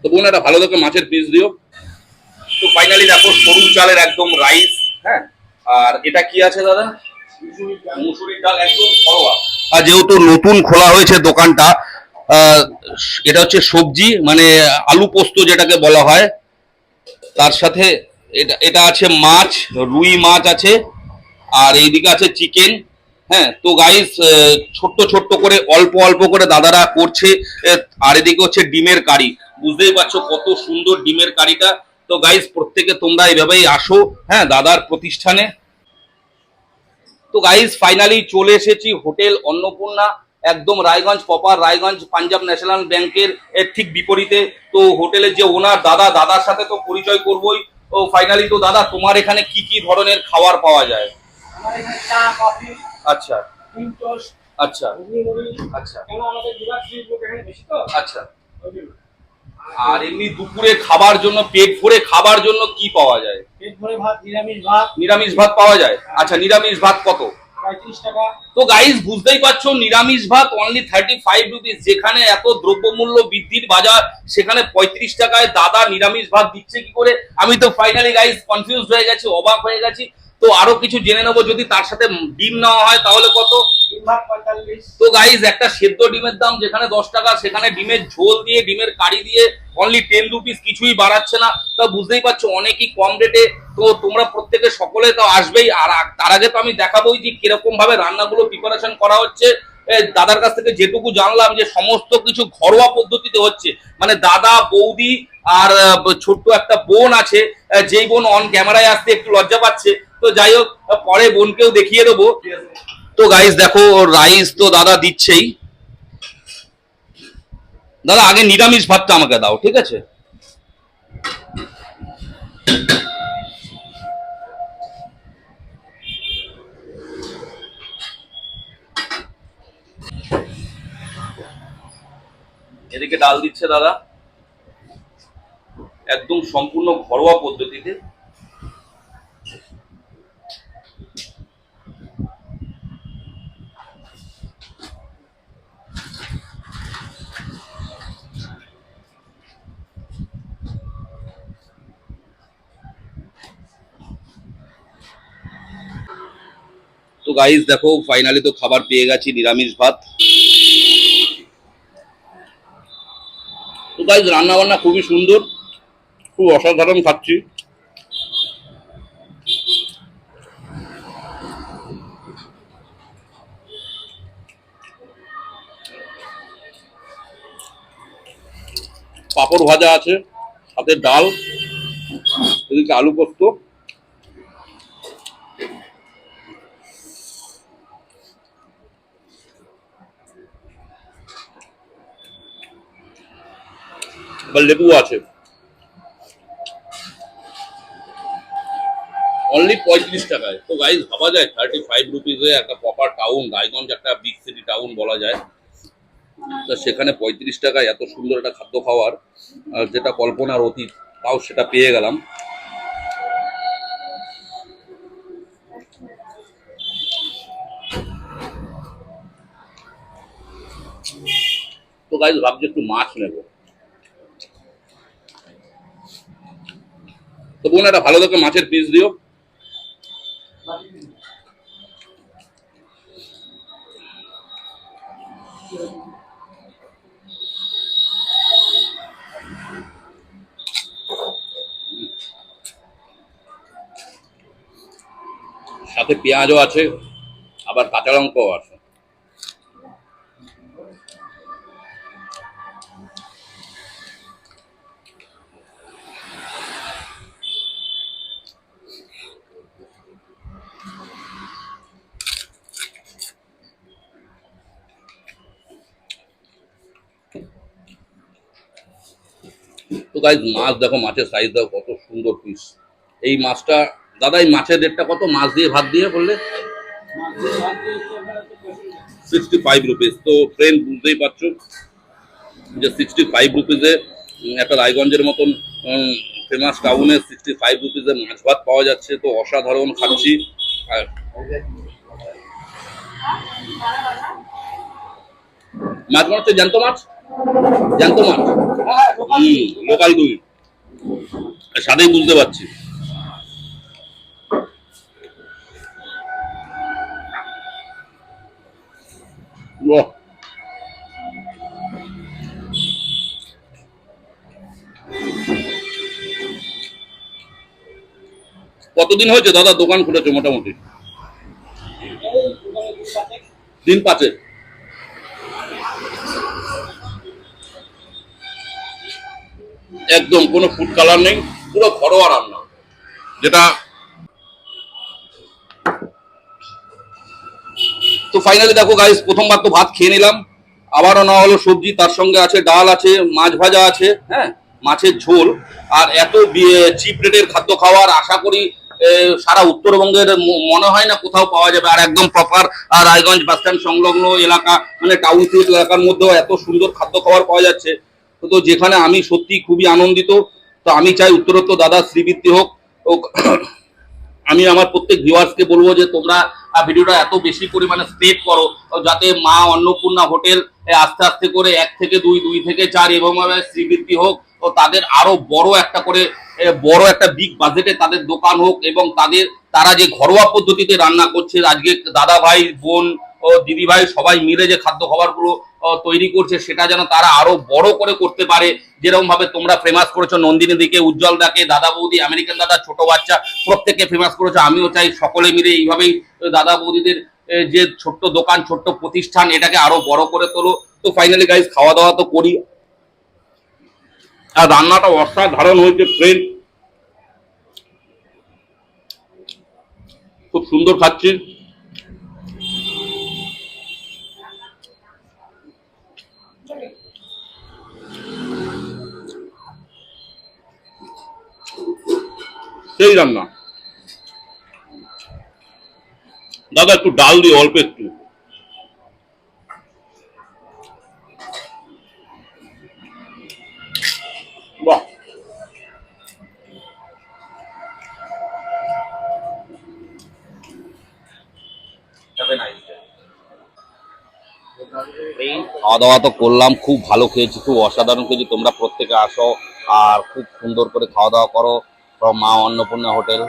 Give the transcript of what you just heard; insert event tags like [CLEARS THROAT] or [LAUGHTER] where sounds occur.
তো বোন একটা ভালো দেখে মাছের পিস দিও। তো ফাইনালি দেখো, সরু চালের একদম রাইস হ্যাঁ? আর এটা কি আছে দাদা? মুসুরির ডাল, একদম ঘরোয়া। আর যেহেতু নতুন খোলা হয়েছে দোকানটা এটা হচ্ছে সবজি মানে আলু পোস্ত যেটাকে বলা হয়। তার সাথে এটা এটা আছে মাছ, রুই মাছ আছে, আর এইদিকে আছে চিকেন হ্যাঁ তো গাইস ছোট্ট ছোট্ট করে, অল্প অল্প করে দাদারা করছে আর এদিকে হচ্ছে ডিমের কারি। বুঝতেই পারছ কত সুন্দর ডিমের কারিটা। তো গাইস প্রত্যেকে তোমরা এইভাবেই আসো হ্যাঁ দাদার প্রতিষ্ঠানে। তো গাইস ফাইনালি চলে এসেছি হোটেল অন্নপূর্ণা, একদম রায়গঞ্জ প্রপার রায়গঞ্জ পাঞ্জাব ন্যাশনাল ব্যাংকের এর ঠিক বিপরীতে। তো হোটেলের যে ওনার দাদা, দাদার সাথে তো পরিচয় করবই। তো ফাইনালি তো দাদা, তোমার এখানে কি কি ধরনের খাবার পাওয়া যায়? চা কফি আচ্ছা। ডিম টোস্ট আচ্ছা। আচ্ছা। কেন আমাদের ডিলাক্সি লোক এখানে বেশি তো? আচ্ছা। আর এমনি দুপুরে খাবার জন্য পেট ভরে খাবার জন্য কি পাওয়া যায়? পেট ভরে ভাত নিরামিষ ভাত। নিরামিষ ভাত পাওয়া যায়? আচ্ছা নিরামিষ ভাত কত? তো গাইস বুঝতেই পারছ নিরামিষ ভাত অনলি থার্টি ফাইভ রুপিস যেখানে এত দ্রব্যমূল্য বৃদ্ধির বাজার সেখানে পঁয়ত্রিশ টাকায় দাদা নিরামিষ ভাত দিচ্ছে কি করে? আমি তো ফাইনালি গাইস কনফিউজ হয়ে গেছি অবাক হয়ে গেছি। তো আরও কিছু জেনে নেব যদি তার সাথে ডিম নেওয়া হয় তাহলে কত? তো গাইজ একটা সেদ্ধ ডিমের দাম যেখানে দশ টাকা সেখানে ডিমের ঝোল দিয়ে ডিমের কারি দিয়ে অনলি টেন রুপিস কিছুই বাড়াচ্ছে না। তা বুঝতেই পারছ অনেকই কম রেটে তো তোমরা প্রত্যেকে সকলে তো আসবেই। আর তার আগে তো আমি দেখাবোই যে কীরকম ভাবে রান্নাগুলো প্রিপারেশন করা হচ্ছে। দাদার কাছ থেকে যেটুকু জানলাম যে সমস্ত কিছু ঘরোয়া পদ্ধতিতে হচ্ছে। মানে দাদা বৌদি আর ছোট্ট একটা বোন আছে। যেই বোন অন ক্যামেরায় আসতে একটু লজ্জা পাচ্ছে। তো যাই হোক, পরে বোনকেও দেখিয়ে দেবো। তো গাইস দেখো রাইস তো দাদা দিচ্ছেই। দাদা, আগে নিরামিষ ভাতটা আমাকে দাও, ঠিক আছে? এদিকে ডাল দিচ্ছে দাদা। একদম সম্পূর্ণ ঘরোয়া পদ্ধতিতে। তো গাইস দেখো ফাইনালি তো খাবার পেয়ে গেছি, নিরামিষ ভাত। তো গাইস রান্না বান্না খুবই সুন্দর, খুব অসাধারণ খাচ্ছি। পাঁপড় ভাজা আছে, সাথে ডাল, এদিকে আলু পোস্ত। বা লেবু আছে। অনলি পঁয়ত্রিশ টাকায়। তো গাইজ ভাবা যায় থার্টি ফাইভ রুপিসে একটা প্রপার টাউন রায়গঞ্জ একটা বিগ সিটি টাউন বলা যায়। তা সেখানে পঁয়ত্রিশ টাকায় এত সুন্দর একটা খাদ্য খাওয়ার যেটা কল্পনার অতীত, তাও সেটা পেয়ে গেলাম। তো গাইজ ভাবছি একটু মাছ নেব। তো বোন, একটা ভালো দেখে মাছের পিস দিও। সাথে পেঁয়াজও আছে, আবার কাঁচা লঙ্কাও আছে। তো গাইজ মাছ দেখো, মাছের সাইজ দেখো, কত সুন্দর পিস এই মাছটা, দাদা, এই মাছের রেটটা কত? মাছ দিয়ে ভাত দিয়ে বললে। সিক্সটি ফাইভ রুপিস তো ফ্রেন্ড বুঝতেই পারছ যে সিক্সটি ফাইভ রুপিসে একটা রায়গঞ্জের মতন ফেমাস টাউনে সিক্সটি ফাইভ রুপিসে মাছ ভাত পাওয়া যাচ্ছে। তো অসাধারণ খাচ্ছি। মাছ মনে হচ্ছে জ্যান্ত মাছ? জ্যান্ত মাছ হ্যাঁ লোকাল দুই স্বাদেই বুঝতে পারছি। কতদিন হয়েছে দাদা দোকান খুলেছে মোটামুটি? দিন পাঁচেক। একদম কোনো ফুড কালার নেই, পুরো ঘরোয়া রান্না। যেটা তো ফাইনালি দেখো গাইস প্রথমবার তো ভাত খেয়ে নিলাম। আবারও না হলো সবজি, তার সঙ্গে আছে ডাল আছে, মাছ ভাজা আছে হ্যাঁ মাছের ঝোল, আর এত চিপ রেটের খাদ্য খাওয়ার আশা করি সারা উত্তরবঙ্গের মনে হয় না কোথাও পাওয়া যাবে। আর একদম প্রপার রায়গঞ্জ বাস স্ট্যান্ড সংলগ্ন এলাকা মানে টাউনশিপ এলাকার মধ্যেও এত সুন্দর খাদ্য খাবার পাওয়া যাচ্ছে। তো যেখানে আমি সত্যি খুবই আনন্দিত, তো আমি চাই উত্তরোত্তর দাদা শ্রীবৃত্তি হোক। [CLEARS THROAT] আমি আমার প্রত্যেক ভিউয়ার্সকে বলব যে, তোমরা ভিডিওটা এত বেশি পরিমাণে স্প্রেড করো যাতে মা অন্নপূর্ণা হোটেল আস্তে আস্তে করে এক থেকে দুই দুই থেকে চার এবং শ্রীবৃত্তি হোক ও তাদের আরও বড় একটা করে বড় একটা বিগ বাজেটে তাদের দোকান হোক এবং তাদের, তারা যে ঘরোয়া পদ্ধতিতে রান্না করছে, আজকে দাদা ভাই বোন ও দিদি ভাই সবাই মিলে যে খাদ্য খাবারগুলো তৈরি করছে, সেটা যেন তারা আরও বড় করে করতে পারে। যেরকম ভাবে তোমরা ফেমাস করেছ নন্দিনী দিকে উজ্জ্বল দাকে, দাদা বৌদি আমেরিকান দাদা, ছোট বাচ্চা, প্রত্যেককে ফেমাস করেছ। আমিও চাই সকলে মিলে এইভাবেই দাদা বৌদিদের যে ছোট্ট দোকান, ছোট্ট প্রতিষ্ঠান, এটাকে আরও বড় করে তোলো। তো ফাইনালি গাইজ খাওয়া দাওয়া তো করি। আর রান্নাটা অসাধারণ হয়েছে ট্রেন খুব সুন্দর খাচ্ছি। সেই রান্না। দাদা, একটু ডাল দিও অল্প একটু। খাওয়া দাওয়া তো করলাম, খুব ভালো খেয়েছি, খুব অসাধারণ খেয়েছি, তোমরা প্রত্যেকে আসো আর খুব সুন্দর করে খাওয়া দাওয়া করো। মা অন্নপূর্ণা হোটেল।